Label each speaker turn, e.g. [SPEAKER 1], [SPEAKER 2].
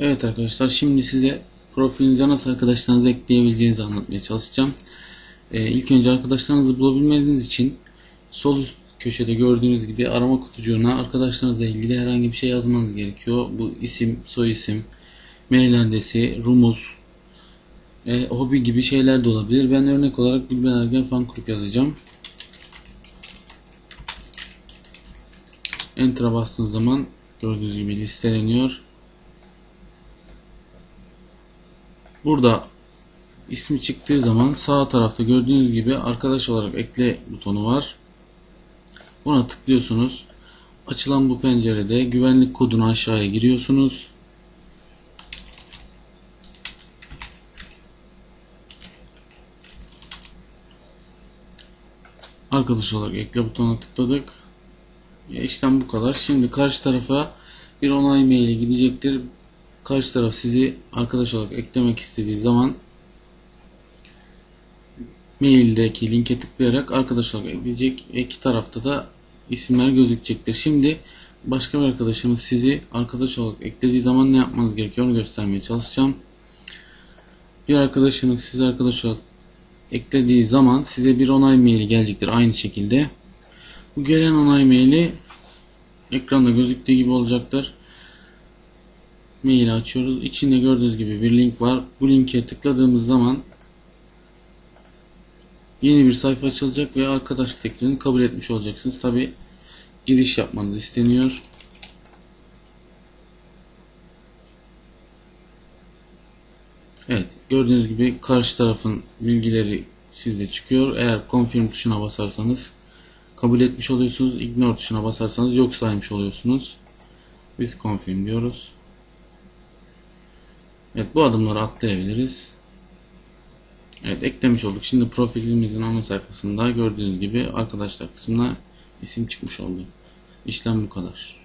[SPEAKER 1] Evet arkadaşlar şimdi size profilinize nasıl arkadaşlarınızı ekleyebileceğinizi anlatmaya çalışacağım. Ee, ilk önce arkadaşlarınızı bulabilmeniz için sol üst köşede gördüğünüz gibi arama kutucuğuna arkadaşlarınızla ilgili herhangi bir şey yazmanız gerekiyor. Bu isim, soy isim, mail adresi, rumuz, e, hobi gibi şeyler de olabilir. Ben örnek olarak Gülben Ergen Fan Grup yazacağım. Enter'a bastığınız zaman gördüğünüz gibi listeleniyor. Burada ismi çıktığı zaman sağ tarafta gördüğünüz gibi arkadaş olarak ekle butonu var. Buna tıklıyorsunuz. Açılan bu pencerede güvenlik kodunu aşağıya giriyorsunuz. Arkadaş olarak ekle butonuna tıkladık. İşlem bu kadar. Şimdi karşı tarafa bir onay maili gidecektir. Karşı taraf sizi arkadaş olarak eklemek istediği zaman maildeki linke tıklayarak arkadaş olarak ekleyecek. İki tarafta da isimler gözükecektir. Şimdi başka bir arkadaşımız sizi arkadaş olarak eklediği zaman ne yapmanız gerekiyor onu göstermeye çalışacağım. Bir arkadaşınız sizi arkadaş olarak eklediği zaman size bir onay maili gelecektir aynı şekilde. Bu gelen onay maili ekranda gözüktüğü gibi olacaktır. Maili açıyoruz. İçinde gördüğünüz gibi bir link var. Bu linke tıkladığımız zaman yeni bir sayfa açılacak ve arkadaşlık teklifini kabul etmiş olacaksınız. Tabi giriş yapmanız isteniyor. Evet gördüğünüz gibi karşı tarafın bilgileri sizde çıkıyor. Eğer confirm tuşuna basarsanız kabul etmiş oluyorsunuz. Ignore tuşuna basarsanız yok saymış oluyorsunuz. Biz confirm diyoruz. Evet bu adımları atlayabiliriz. Evet eklemiş olduk. Şimdi profilimizin ana sayfasında gördüğünüz gibi arkadaşlar kısmına isim çıkmış oldu. İşlem bu kadar.